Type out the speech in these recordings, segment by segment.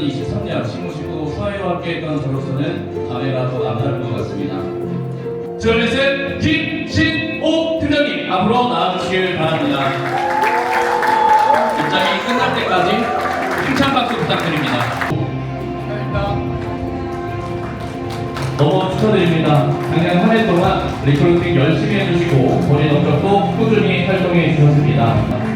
2023년 신무식구 수아이와 함께 했던 저로서는 감회가 더 남다른 것 같습니다. 저넷은 김신옥 팀장님 앞으로 나와주시길 바랍니다. 입장이 끝날 때까지 힘찬 박수 부탁드립니다. 너무 축하드립니다. 작년 한 해 동안 리크루팅 열심히 해주시고 본인 업적도 꾸준히 활동해 주셨습니다.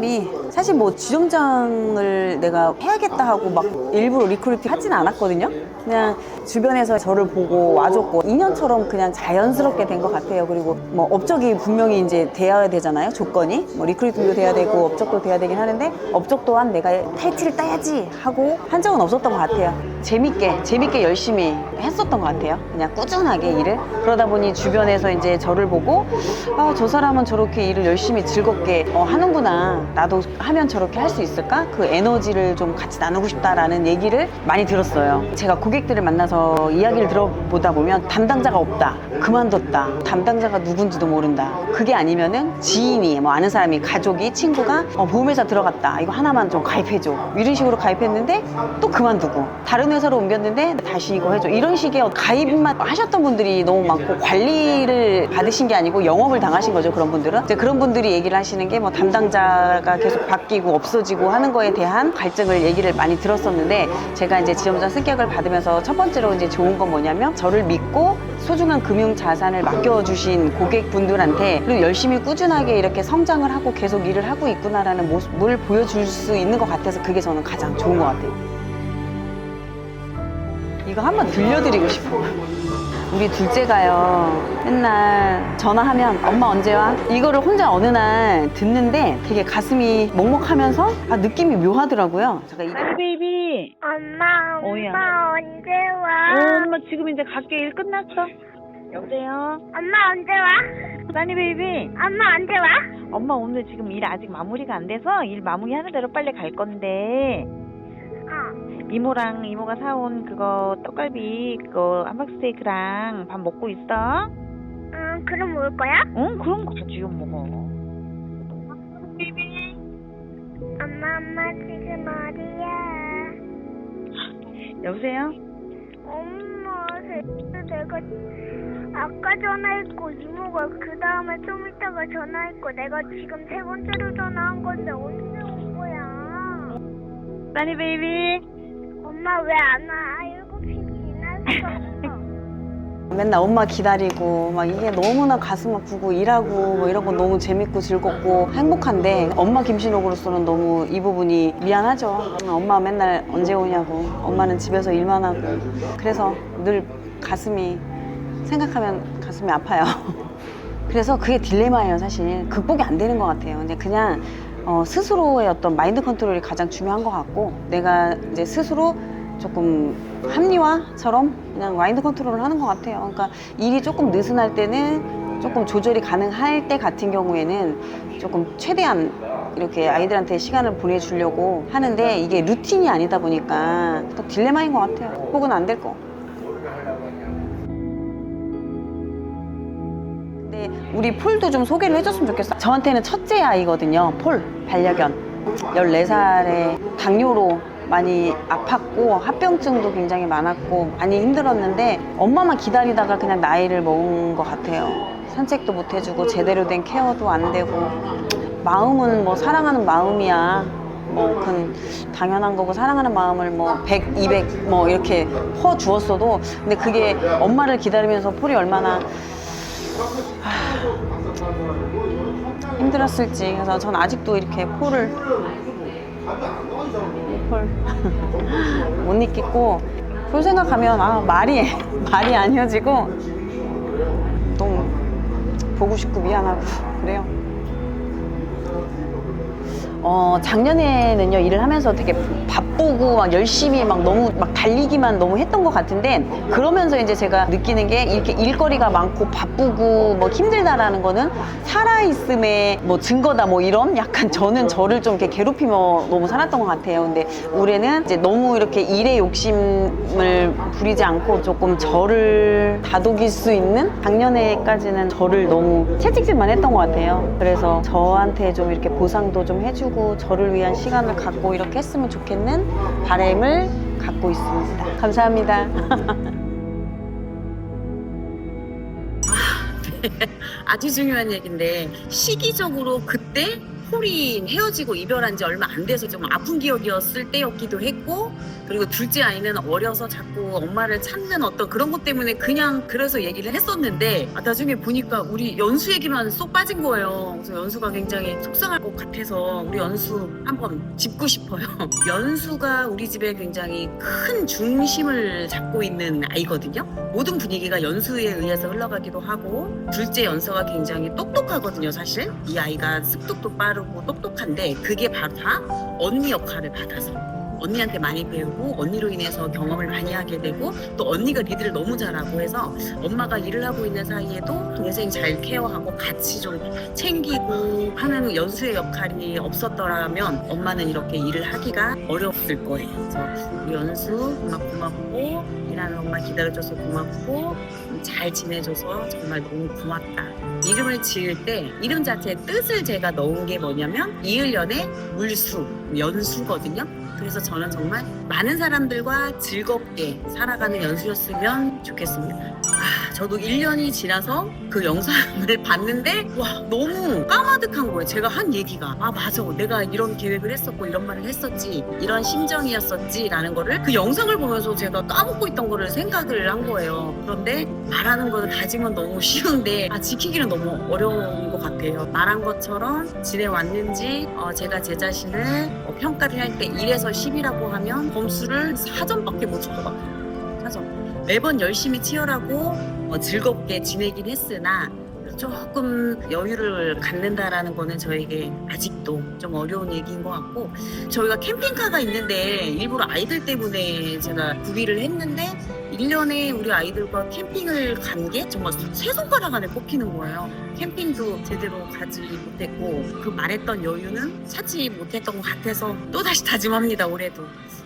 어, 소감이 사실 뭐 지점장을 내가 해야겠다 하고 막 일부러 리크루팅 하진 않았거든요. 그냥 주변에서 저를 보고 와줬고 인연처럼 그냥 자연스럽게 된 것 같아요. 그리고 뭐 업적이 분명히 이제 돼야 되잖아요. 조건이 뭐 리크루팅도 돼야 되고 업적도 돼야 되긴 하는데 업적 또한 내가 타이틀을 따야지 하고 한 적은 없었던 것 같아요. 재밌게 재밌게 열심히 했었던 것 같아요. 그냥 꾸준하게 일을 그러다 보니 주변에서 이제 저를 보고 아 저 사람은 저렇게 일을 열심히 즐겁게 어, 하는구나 나도 하면 저렇게 할 수 있을까 그 에너지를 좀 같이 나누고 싶다라는 얘기를 많이 들었어요. 제가 고객들을 만나서 이야기를 들어보다 보면 담당자가 없다 그만뒀다. 담당자가 누군지도 모른다. 그게 아니면은 지인이 뭐 아는 사람이 가족이 친구가 어, 보험회사 들어갔다. 이거 하나만 좀 가입해줘. 이런 식으로 가입했는데 또 그만두고 다른 회사로 옮겼는데 다시 이거 해줘. 이런 식의 가입만 하셨던 분들이 너무 많고 관리를 받으신 게 아니고 영업을 당하신 거죠 그런 분들은. 이제 그런 분들이 얘기를 하시는 게 뭐 담당자가 계속 바뀌고 없어지고 하는 거에 대한 갈증을 얘기를 많이 들었었는데 제가 이제 지점장 승격을 받으면서 첫 번째 로 이제 좋은 건 뭐냐면 저를 믿고 소중한 금융 자산을 맡겨주신 고객분들한테 그리고 열심히 꾸준하게 이렇게 성장을 하고 계속 일을 하고 있구나라는 모습을 보여줄 수 있는 것 같아서 그게 저는 가장 좋은 것 같아요. 이거 한번 들려드리고 싶어. 우리 둘째가요, 맨날 전화하면 엄마 언제 와? 이거를 혼자 어느 날 듣는데 되게 가슴이 먹먹하면서 아, 느낌이 묘하더라고요. 제가 이- 아니 베이비 엄마, 엄마 어이야. 언제 어, 와? 엄마 지금 이제 갈게 일 끝났어 여보세요 엄마 언제 와? 나니 베이비 엄마 언제 와? 엄마 오늘 지금 일 아직 마무리가 안 돼서 일 마무리하는 대로 빨리 갈 건데 어. 이모랑 이모가 사온 그거 떡갈비 그거 함박스테이크랑 밥 먹고 있어 응, 그럼 올 거야? 응 그럼 가지 먹어 엄마, 엄마 지금 어디야? 여보세요 엄마, 내가 아까 전화했고 이모가 그 다음에 좀 이따가 전화했고 내가 지금 세 번째로 전화한 건데 언제 올 거야? 나니 베이비 엄마 왜 안 와? 일곱. 맨날 엄마 기다리고 막 이게 너무나 가슴 아프고 일하고 뭐 이런 거 너무 재밌고 즐겁고 행복한데 엄마 김신옥으로서는 너무 이 부분이 미안하죠. 엄마 맨날 언제 오냐고 엄마는 집에서 일만 하고 그래서 늘 가슴이 생각하면 가슴이 아파요. 그래서 그게 딜레마예요 사실 극복이 안 되는 것 같아요. 근데 그냥 어, 스스로의 어떤 마인드 컨트롤이 가장 중요한 것 같고 내가 이제 스스로 조금 합리화처럼 그냥 마인드 컨트롤을 하는 것 같아요. 그러니까 일이 조금 느슨할 때는 조금 조절이 가능할 때 같은 경우에는 조금 최대한 이렇게 아이들한테 시간을 보내주려고 하는데 이게 루틴이 아니다 보니까 또 딜레마인 것 같아요. 극복은 안 될 거. 근데 우리 폴도 좀 소개를 해줬으면 좋겠어. 저한테는 첫째 아이거든요. 폴, 반려견. 14살에 당뇨로 많이 아팠고 합병증도 굉장히 많았고 많이 힘들었는데 엄마만 기다리다가 그냥 나이를 먹은 것 같아요. 산책도 못 해주고 제대로 된 케어도 안 되고 마음은 뭐 사랑하는 마음이야. 뭐 그건 당연한 거고 사랑하는 마음을 뭐 100, 200 뭐 이렇게 퍼 주었어도 근데 그게 엄마를 기다리면서 폴이 얼마나 힘들었을지 그래서 전 아직도 이렇게 폴을 폴못 잊겠고 그걸 생각하면 아 말이 말이 아니어지고 너무 보고 싶고 미안하고 그래요. 어, 작년에는요, 일을 하면서 되게 바쁘고 막 열심히 막 너무 막 달리기만 너무 했던 것 같은데, 그러면서 이제 제가 느끼는 게 이렇게 일거리가 많고 바쁘고 뭐 힘들다라는 거는 살아있음의 뭐 증거다 뭐 이런 약간 저는 저를 좀 이렇게 괴롭히며 너무 살았던 것 같아요. 근데 올해는 이제 너무 이렇게 일에 욕심을 부리지 않고 조금 저를 다독일 수 있는 작년에까지는 저를 너무 채찍질만 했던 것 같아요. 그래서 저한테 좀 이렇게 보상도 좀 해주고 저를 위한 시간을 갖고 이렇게 했으면 좋겠는 바람을 갖고 있습니다. 감사합니다. 아주 중요한 얘기인데 시기적으로 그때 홀이 헤어지고 이별한 지 얼마 안 돼서 좀 아픈 기억이었을 때였기도 했고 그리고 둘째 아이는 어려서 자꾸 엄마를 찾는 어떤 그런 것 때문에 그냥 그래서 얘기를 했었는데 아, 나중에 보니까 우리 연수 얘기만 쏙 빠진 거예요. 그래서 연수가 굉장히 속상할 것 같아서 우리 연수 한번 짚고 싶어요. 연수가 우리 집에 굉장히 큰 중심을 잡고 있는 아이거든요. 모든 분위기가 연수에 의해서 흘러가기도 하고 둘째 연서가 굉장히 똑똑하거든요 사실 이 아이가 습득도 빠르고 똑똑한데 그게 바로 다 언니 역할을 받아서 언니한테 많이 배우고 언니로 인해서 경험을 많이 하게 되고 또 언니가 리드를 너무 잘하고 해서 엄마가 일을 하고 있는 사이에도 동생 잘 케어하고 같이 좀 챙기고 하는 연수의 역할이 없었더라면 엄마는 이렇게 일을 하기가 어려웠을 거예요. 그래서 우리 연수 엄마 고맙고 일하는 엄마 기다려줘서 고맙고 잘 지내줘서 정말 너무 고맙다. 이름을 지을 때 이름 자체의 뜻을 제가 넣은 게 뭐냐면 이을연의 물수, 연수거든요. 그래서 저는 정말 많은 사람들과 즐겁게 살아가는 연수였으면 좋겠습니다. 아, 저도 1년이 지나서 그 영상을 봤는데 와 너무 까마득한 거예요. 제가 한 얘기가 아 맞아 내가 이런 계획을 했었고 이런 말을 했었지 이런 심정이었었지라는 거를 그 영상을 보면서 제가 까먹고 있던 거를 생각을 한 거예요. 그런데 말하는 거는 다짐은 너무 쉬운데 아 지키기는 너무 어려운 것 같아요. 말한 것처럼 지내왔는지 어, 제가 제 자신을 어, 평가를 할 때 1에서 10이라고 하면 점수를 4점밖에 못 줄 것 같아요. 4점. 매번 열심히 치열하고 어, 즐겁게 지내긴 했으나 조금 여유를 갖는다라는 거는 저에게 아직도 좀 어려운 얘기인 것 같고 저희가 캠핑카가 있는데 일부러 아이들 때문에 제가 구비를 했는데 1년에 우리 아이들과 캠핑을 간 게 정말 세 손가락 안에 꼽히는 거예요. 캠핑도 제대로 가지 못했고 그 말했던 여유는 찾지 못했던 것 같아서 또 다시 다짐합니다 올해도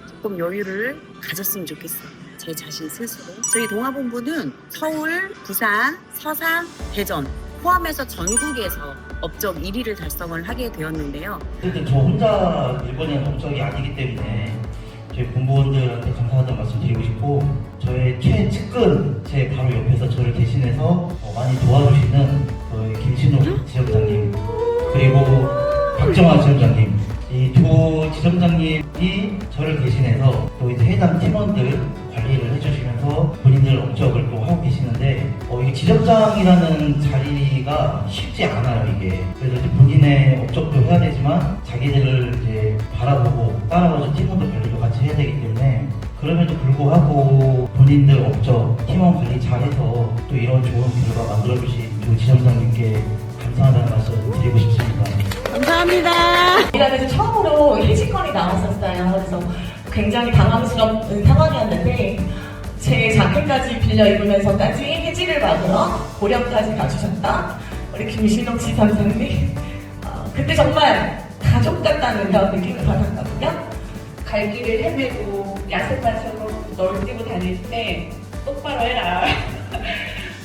조금 여유를 가졌으면 좋겠어요. 제 자신 스스로. 저희 동아본부는 서울, 부산, 서산, 대전 포함해서 전국에서 업적 1위를 달성을 하게 되었는데요. 어쨌든 저 혼자 일본의 업적이 아니기 때문에 저희 공무원들한테 감사하다는 말씀 드리고 싶고 저의 최측근 제 바로 옆에서 저를 대신해서 어, 많이 도와주시는 저희 김신욱 지점장님 그리고 박정환 지점장님 이 두 지점장님이 저를 대신해서 또 이제 해당 팀원들 해주시면서 본인들 업적을 또 하고 계시는데 어, 이 지점장이라는 자리가 쉽지 않아요 이게 그래서 이제 본인의 업적도 해야 되지만 자기들을 이제 바라보고 따라와준 팀원들 관리도 같이 해야 되기 때문에 그럼에도 불구하고 본인들 업적 팀원 관리 잘해서 또 이런 좋은 결과 만들어주신 두 지점장님께 감사하다는 말씀 드리고 싶습니다. 감사합니다. 일하면서 처음으로 해직권이 나왔었어요. 그래서 굉장히 당황스러운 상황이었는데 제 자켓까지 빌려 입으면서까지 해지를 받으러 고령까지 가주셨다. 우리 김신옥 지사장님. 어, 그때 정말 가족 같다는 그런 느낌을 받았거든요. 갈 길을 헤매고 야생마처럼 널 뛰고 다닐 때 똑바로 해라.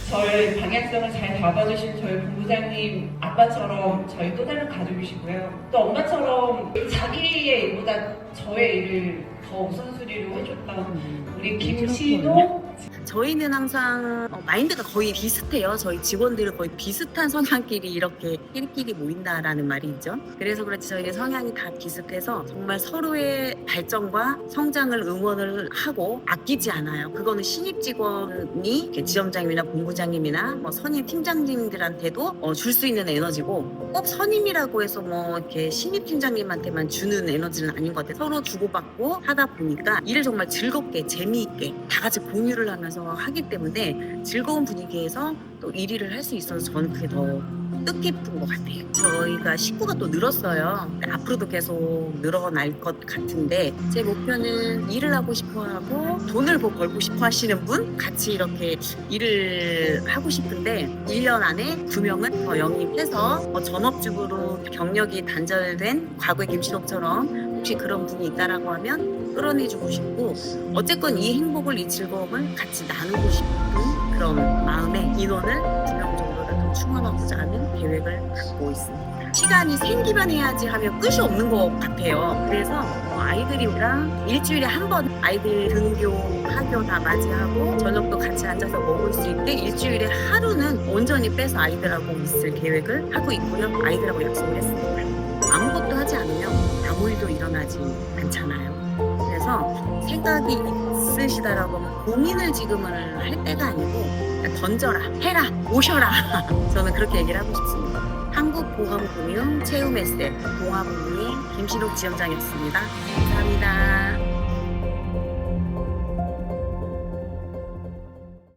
저의 방향성을 잘 잡아주신 저희 본부장님 아빠처럼 저희 또 다른 가족이시고요. 또 엄마처럼 자기의 일보다 저의 일을 더 우선순위로 해줬던 우리 김신호 저희는 항상 어, 마인드가 거의 비슷해요. 저희 직원들은 거의 비슷한 성향끼리 이렇게 끼리끼리 모인다라는 말이 있죠. 그래서 그렇지 저희는 성향이 다 비슷해서 정말 서로의 발전과 성장을 응원을 하고 아끼지 않아요. 그거는 신입 직원이 지점장님이나 본부장님이나 뭐 선임 팀장님들한테도 어, 줄수 있는 에너지고 꼭 선임이라고 해서 뭐 이렇게 신입 팀장님한테만 주는 에너지는 아닌 것 같아요. 서로 주고받고 하다 보니까 일을 정말 즐겁게 재미있게 다 같이 공유를 하면서 하기 때문에 즐거운 분위기에서 또 1위를 할 수 있어서 저는 그게 더 뜻깊은 것 같아요. 저희가 식구가 또 늘었어요. 앞으로도 계속 늘어날 것 같은데 제 목표는 일을 하고 싶어 하고 돈을 뭐 벌고 싶어 하시는 분 같이 이렇게 일을 하고 싶은데 1년 안에 두 명은 더 영입해서 뭐 전업주부로 경력이 단절된 과거의 김신옥처럼 혹시 그런 분이 있다라고 하면 끌어내주고 싶고 어쨌건 이 행복을 이 즐거움을 같이 나누고 싶은 그런 마음에 인원을 두 명 정도를 더 충원하고자 하는 계획을 갖고 있습니다. 시간이 생기만 해야지 하면 끝이 없는 것 같아요. 그래서 어, 아이들이랑 일주일에 한 번 아이들 등교, 학교 다 맞이하고 저녁도 같이 앉아서 먹을 수 있게 일주일에 하루는 온전히 빼서 아이들하고 있을 계획을 하고 있고요. 아이들하고 약속을 했습니다. 아무것도 하지 않으면 아무 일도 일어나지 않잖아요. 그래서 생각이 있으시다라고 하면 고민을 지금은 할 때가 아니고 던져라, 해라, 오셔라. 저는 그렇게 얘기를 하고 싶습니다. 한국보험금융 채움에셋 동아금융의 김신옥 지점장이었습니다. 감사합니다.